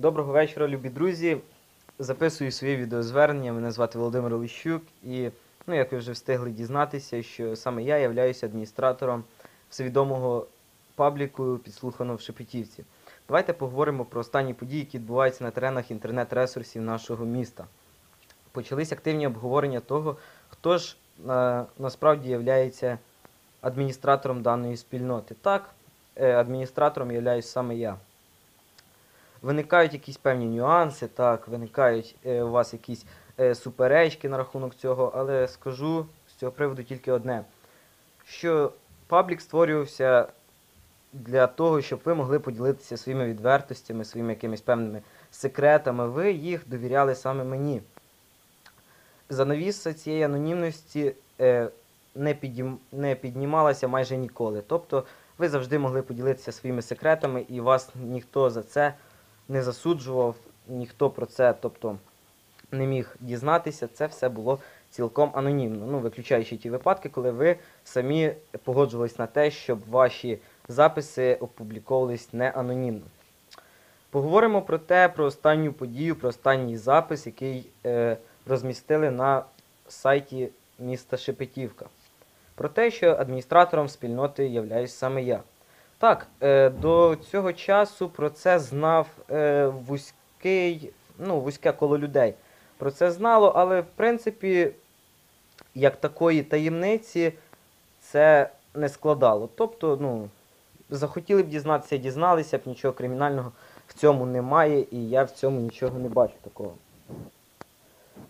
Доброго вечора, любі друзі. Записую своє відеозвернення. Мене звати Володимир Олещук. І, ну, як ви вже встигли дізнатися, що саме я являюся адміністратором всевідомого пабліку підслухано в Шепетівці. Давайте поговоримо про останні події, які відбуваються на теренах інтернет-ресурсів нашого міста. Почались активні обговорення того, хто ж е, насправді являється адміністратором даної спільноти. Так, е, адміністратором являюсь саме я. Виникають якісь певні нюанси, так, виникають е, у вас якісь е, суперечки на рахунок цього, але скажу з цього приводу тільки одне: що паблік створювався для того, щоб ви могли поділитися своїми відвертостями, своїми якимись певними секретами. Ви їх довіряли саме мені. Занавіса цієї анонімності е, не, підім, не піднімалася майже ніколи. Тобто ви завжди могли поділитися своїми секретами, і вас ніхто за це не засуджував, ніхто про це тобто, не міг дізнатися. Це все було цілком анонімно. Ну, виключаючи ті випадки, коли ви самі погоджувались на те, щоб ваші записи опубліковувались не анонімно. Поговоримо про те, про останню подію, про останній запис, який е, розмістили на сайті міста Шепетівка. Про те, що адміністратором спільноти являюсь саме я. Так, е, до цього часу про це знав е, вузький, ну, вузьке коло людей. Про це знало, але в принципі, як такої таємниці, це не складало. Тобто, ну, захотіли б дізнатися, дізналися б, нічого кримінального в цьому немає, і я в цьому нічого не бачу такого.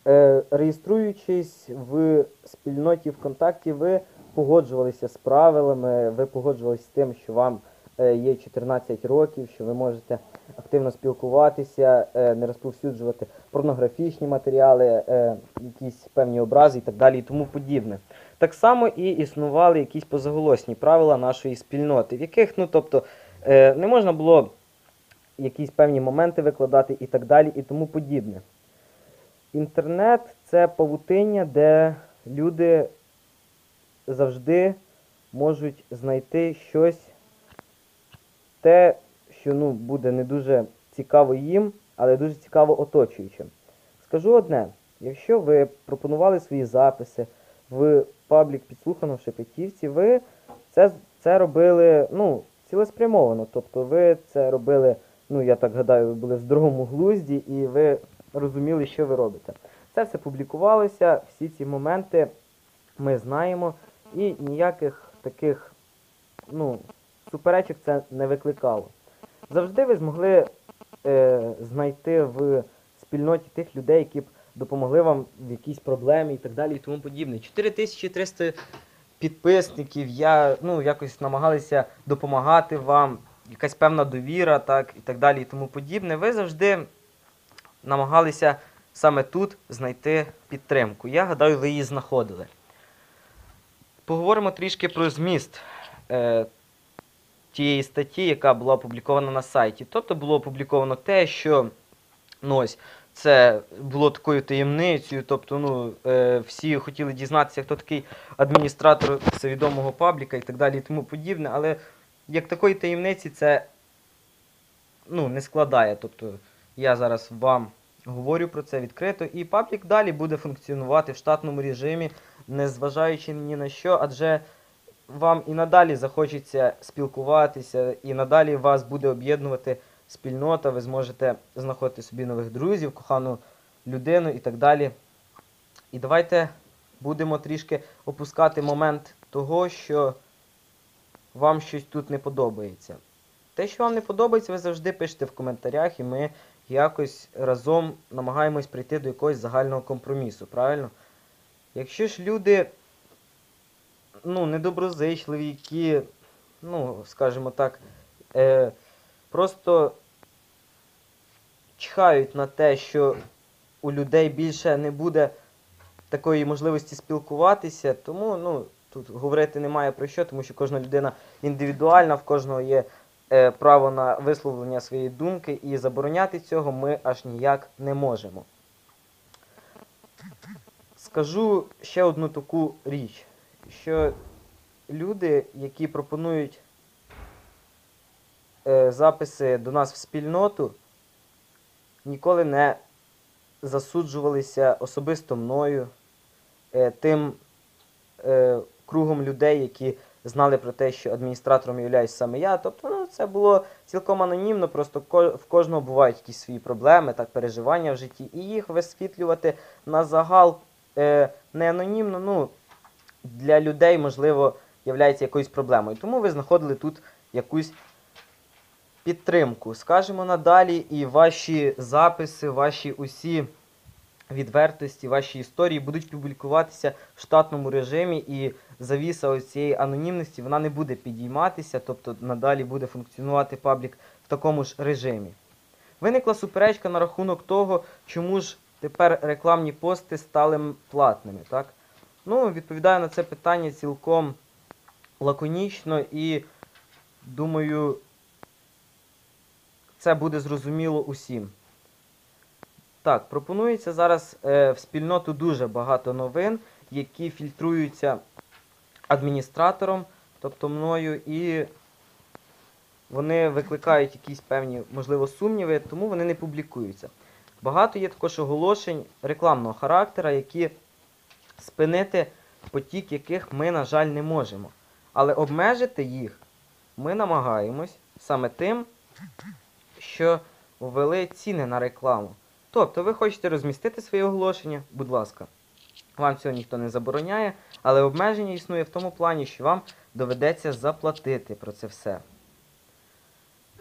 Е, реєструючись в спільноті ВКонтакті, ви погоджувалися з правилами, ви погоджувалися з тим, що вам е, є 14 років, що ви можете активно спілкуватися, е, не розповсюджувати порнографічні матеріали, е, якісь певні образи і так далі і тому подібне. Так само і існували якісь позаголосні правила нашої спільноти, в яких, ну тобто, не можна було якісь певні моменти викладати і так далі і тому подібне. Інтернет це павутиння, де люди завжди можуть знайти щось, те, що ну, буде не дуже цікаво їм, але дуже цікаво оточуючим. Скажу одне: якщо ви пропонували свої записи в паблік підслухано в Шепетівці, ви це, це робили ну, цілеспрямовано. Тобто ви це робили, ну я так гадаю, ви були в здоровому глузді і ви розуміли, що ви робите. Це все публікувалося, всі ці моменти ми знаємо, і ніяких таких ну, суперечок це не викликало. Завжди ви змогли е, знайти в спільноті тих людей, які б допомогли вам в якійсь проблемі і так далі і тому подібне. 4300 підписників, я ну, якось намагалися допомагати вам, якась певна довіра, так, і так далі і тому подібне. Ви завжди намагалися саме тут знайти підтримку. Я гадаю, ви її знаходили. Поговоримо трішки про зміст е, тієї статті, яка була опублікована на сайті. Тобто було опубліковано те, що ну, ось, це було такою таємницею, тобто ну, е, всі хотіли дізнатися, хто такий адміністратор всевідомого пабліка і так далі і тому подібне, але як такої таємниці це ну, не складає. Тобто я зараз вам говорю про це відкрито, і паблік далі буде функціонувати в штатному режимі, незважаючи ні на що, адже вам і надалі захочеться спілкуватися, і надалі вас буде об'єднувати спільнота, ви зможете знаходити собі нових друзів, кохану людину і так далі. І давайте будемо трішки опускати момент того, що вам щось тут не подобається. Те, що вам не подобається, ви завжди пишете в коментарях, і ми якось разом намагаємось прийти до якогось загального компромісу, правильно? Якщо ж люди ну, недоброзичливі, які, ну, скажімо так, е, просто чхають на те, що у людей більше не буде такої можливості спілкуватися, тому ну, тут говорити немає про що, тому що кожна людина індивідуальна, в кожного є право на висловлення своєї думки, і забороняти цього ми аж ніяк не можемо. Скажу ще одну таку річ, що люди, які пропонують е, записи до нас в спільноту, ніколи не засуджувалися особисто мною, е, тим е, кругом людей, які знали про те, що адміністратором являюсь саме я. Тобто, ну, це було цілком анонімно, просто в кожного бувають якісь свої проблеми, так, переживання в житті, і їх висвітлювати на загал е, не анонімно, ну, для людей, можливо, являється якоюсь проблемою. Тому ви знаходили тут якусь підтримку. Скажемо надалі, і ваші записи, ваші усі відвертості, ваші історії будуть публікуватися в штатному режимі, і завіса ось цієї анонімності вона не буде підійматися, тобто надалі буде функціонувати паблік в такому ж режимі. Виникла суперечка на рахунок того, чому ж тепер рекламні пости стали платними. Так? Ну, відповідаю на це питання цілком лаконічно і думаю, це буде зрозуміло усім. Так, пропонується зараз е, в спільноту дуже багато новин, які фільтруються адміністратором, тобто мною, і вони викликають якісь певні, можливо, сумніви, тому вони не публікуються. Багато є також оголошень рекламного характера, які спинити потік яких ми, на жаль, не можемо. Але обмежити їх ми намагаємось саме тим, що ввели ціни на рекламу. Тобто, ви хочете розмістити своє оголошення, будь ласка. Вам цього ніхто не забороняє, але обмеження існує в тому плані, що вам доведеться заплатити про це все.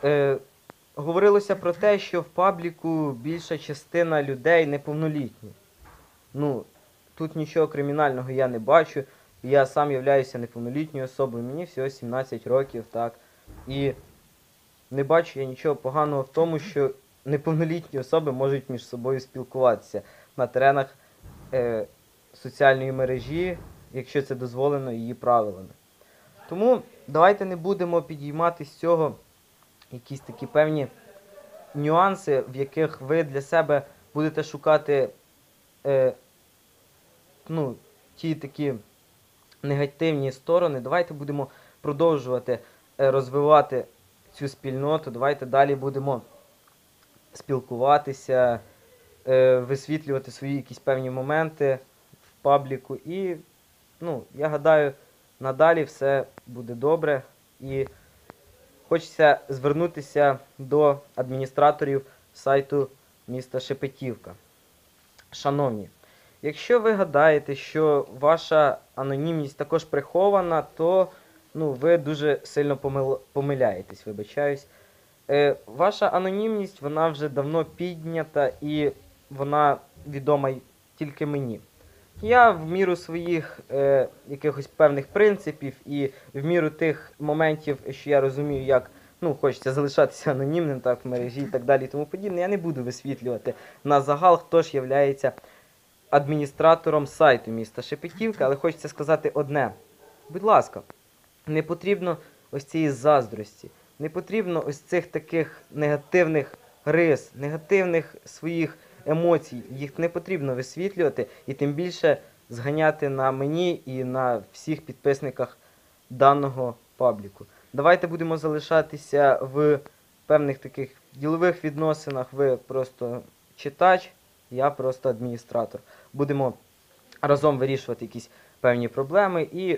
Е, говорилося про те, що в пабліку більша частина людей неповнолітні. Ну, тут нічого кримінального я не бачу. Я сам являюся неповнолітньою особою, мені всього 17 років, так. І не бачу я нічого поганого в тому, що неповнолітні особи можуть між собою спілкуватися на теренах е, соціальної мережі, якщо це дозволено її правилами. Тому давайте не будемо підіймати з цього якісь такі певні нюанси, в яких ви для себе будете шукати е, ну, ті такі негативні сторони. Давайте будемо продовжувати е, розвивати цю спільноту. Давайте далі будемо спілкуватися, е, висвітлювати свої якісь певні моменти в пабліку. І, ну, я гадаю, надалі все буде добре. І хочеться звернутися до адміністраторів сайту міста Шепетівка. Шановні, якщо ви гадаєте, що ваша анонімність також прихована, то ну, ви дуже сильно помил... помиляєтесь, вибачаюсь. Е, ваша анонімність вона вже давно піднята і вона відома тільки мені. Я в міру своїх е, якихось певних принципів і в міру тих моментів, що я розумію, як ну, хочеться залишатися анонімним так, в мережі і так далі тому подібне, я не буду висвітлювати на загал, хто ж являється адміністратором сайту міста Шепетівка, але хочеться сказати одне. Будь ласка, не потрібно ось цієї заздрості, не потрібно ось цих таких негативних рис, негативних своїх емоцій. Їх не потрібно висвітлювати і тим більше зганяти на мені і на всіх підписниках даного пабліку. Давайте будемо залишатися в певних таких ділових відносинах. Ви просто читач, я просто адміністратор. Будемо разом вирішувати якісь певні проблеми і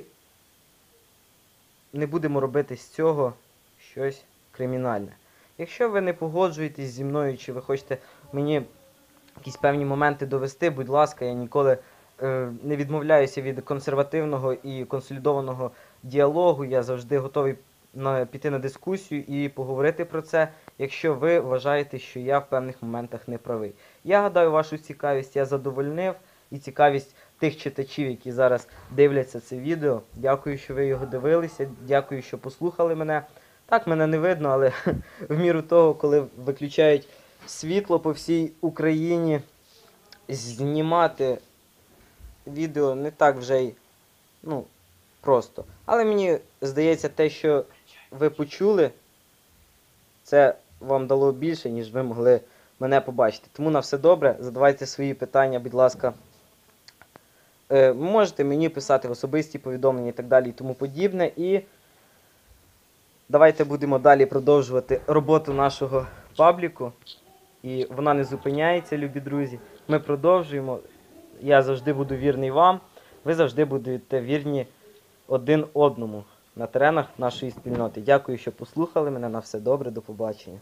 не будемо робити з цього щось кримінальне. Якщо ви не погоджуєтесь зі мною, чи ви хочете мені якісь певні моменти довести, будь ласка, я ніколи е, не відмовляюся від консервативного і консолідованого діалогу. Я завжди готовий на, піти на дискусію і поговорити про це, якщо ви вважаєте, що я в певних моментах не правий. Я гадаю, вашу цікавість я задовольнив і цікавість тих читачів, які зараз дивляться це відео. Дякую, що ви його дивилися. Дякую, що послухали мене. Так, мене не видно, але в міру того, коли виключають світло по всій Україні, знімати відео не так вже й ну, просто. Але мені здається, те, що ви почули, це вам дало більше, ніж ви могли мене побачити. Тому на все добре. Задавайте свої питання, будь ласка. Е, можете мені писати в особисті повідомлення і так далі і тому подібне. І давайте будемо далі продовжувати роботу нашого пабліку. І вона не зупиняється, любі друзі. Ми продовжуємо. Я завжди буду вірний вам. Ви завжди будете вірні один одному на теренах нашої спільноти. Дякую, що послухали мене. На все добре, до побачення.